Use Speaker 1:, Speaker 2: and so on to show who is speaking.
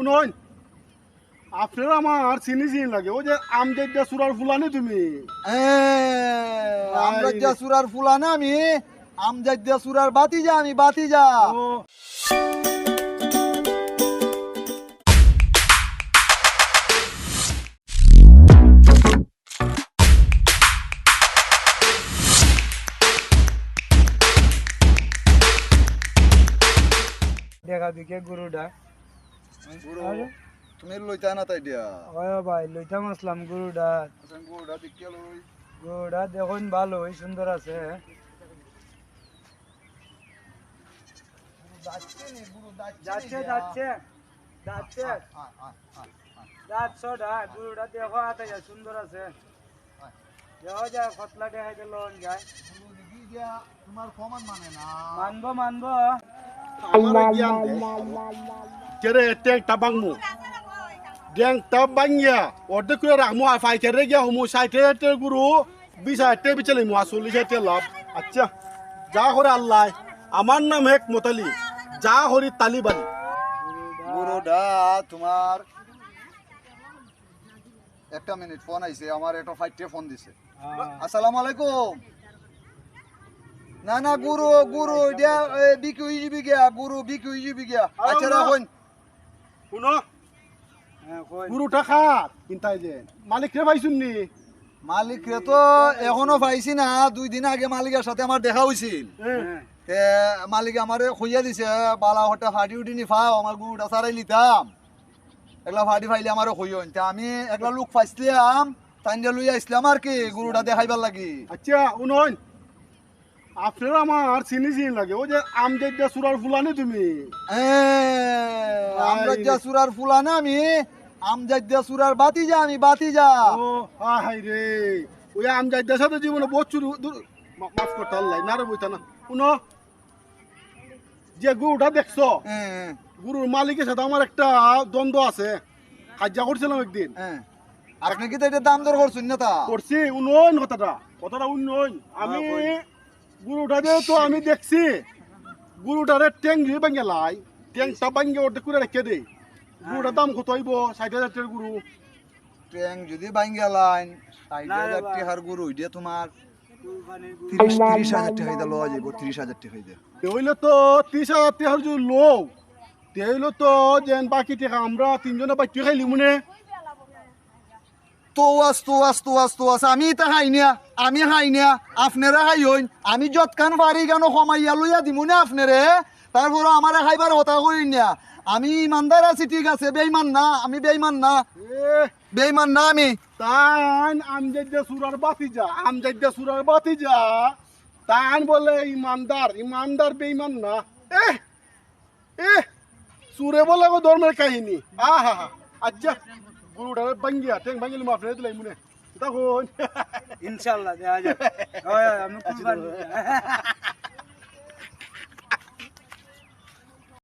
Speaker 1: উনন আপনার আমার চিনি চিনি লাগে। ও যে আমজেদ্দা সুরার ফুলানি তুমি।
Speaker 2: আমরা যা সুরার ফুলা না আমি আমজাদ্দা সুরার বাতি যা আমি বাতি যা
Speaker 3: দেখা দিকে গরুটা
Speaker 2: গুরু তুমি লইতা না তাই দিয়া?
Speaker 3: হয় ভাই লইতাম আসলাম গরুটা
Speaker 2: গুরুটা দিকে লই?
Speaker 3: দেখুন ভালো সুন্দর আছে। যাচ্ছে যাচ্ছে যাচ্ছে যাচ্ছে গরুটা দেখো হাতে যায় সুন্দর আছে। দেখো যায় কতলা দেখাই দিল যায়।
Speaker 2: তোমার সমান মানে না।
Speaker 3: মানবো মানবো।
Speaker 1: আমার জ্ঞান দে। কেরে টেক tabangmu. Deng tabangnya, order kira rahmu afai kere gya humu sai te te guru. Bisa te bichale mu asuli je te lab আচ্ছা যা করে আল্লাহ আমার নাম হেক মোতালি যা হরি তালিবানি
Speaker 2: গুরুটা তোমার একটা মিনিট ফোন আইছে আমার একটা ফাইটে ফোন দিছে আসসালামু আলাইকুম না না গুরু গুরু এটা বিকি হয়ে যাবি গিয়া গুরু বিকি যাবি গিয়া আচ্ছা রাখুন
Speaker 1: শুনো।
Speaker 3: হ্যাঁ
Speaker 1: গুরু টাকা কিনতাই যে মালিক রে পাইছুন নি?
Speaker 2: মালিক রে তো এখনও পাইছি না দুই দিন আগে মালিকের সাথে আমার দেখা হয়েছিল
Speaker 3: হ্যাঁ
Speaker 2: মালিক আমারে খুঁজে দিছে বালা হটা ফাটি উঠি নি ফাও আমার গুরুটা সারাই লিতাম। একলা ফাটি ফাইলে আমারও খুঁজন তে আমি একলা লোক পাইছিলাম তাই লই আইসলাম আর কি গুরুটা দেখাইবার লাগি।
Speaker 1: আচ্ছা উনন আপনার আমার চিনি চিনি লাগে। ও যে আমজেদ্দা সুরার ফুলানি তুমি।
Speaker 2: যা সুরার ফুলা না আমি। আমজাদ্দা সুরার বাতি যা আমি বাতি যা
Speaker 1: ও হাই রে। ওই আমজেদ্দার সাথে জীবনে বচ্চুর মাফ করতে আল্লাহ না রে বইতা না। উনো যে গুরুটা দেখছ গুরুর মালিকের সাথে আমার একটা দ্বন্দ্ব আছে। কাজা করছিলাম একদিন।
Speaker 2: আপনি কি তো এটা দাম দর করছেন না তা
Speaker 1: করছি উন্নয়ন কথাটা। কথাটা উন্নয়ন। আমি গুরুটা যেহেতু আমি দেখছি গুরুটারে ট্যাং দিয়ে ভাঙ্গে লাই ট্যাংটা ভাঙ্গে ওটা করে রেখে দেই গুরুটার দাম কত হইব? ষাট হাজার টাকার গুরু।
Speaker 2: ট্যাং যদি বাইঙ্গা লাইন ষাট হাজার। টাকার গুরু এটা তোমার তিরিশ তিরিশ হাজার টাকা হইতে লওয়া যাইব তিরিশ হাজার টাকা হইতে।
Speaker 1: হইলে তো ত্রিশ হাজার টাকার যদি লো তে হইলে তো যেন বাকি টাকা আমরা তিনজনে বাকি খাইলি মনে।
Speaker 2: তো আস তো আস তো আস তো আস আমি এটা হাই না আমি হাই না আপনারা হাই হইন আমি যৎকান পারি কেন কমাইয়া লইয়া দিমু না আপনারে। তারপর আমার খাইবার হতা করি না। আমি ইমানদার আছি ঠিক আছে বেইমান না আমি বেইমান না।
Speaker 1: এ
Speaker 2: বেইমান না আমি।
Speaker 1: তান আমজাদ্দা সুরার বাতি যা আমজাদ্দা সুরার বাতি যা। তান বলে ইমানদার ইমানদার বেঈমান না। এ এ সুরে বলে গো ধর্মের কাহিনী। আহা হা আচ্ছা। গুরুটা বাঙ্গিয়া টেং বাঙ্গিলি মাফ রে দিলাই মুনে। তখন
Speaker 3: ইনশাল্লাহ দেওয়া হয়, আমি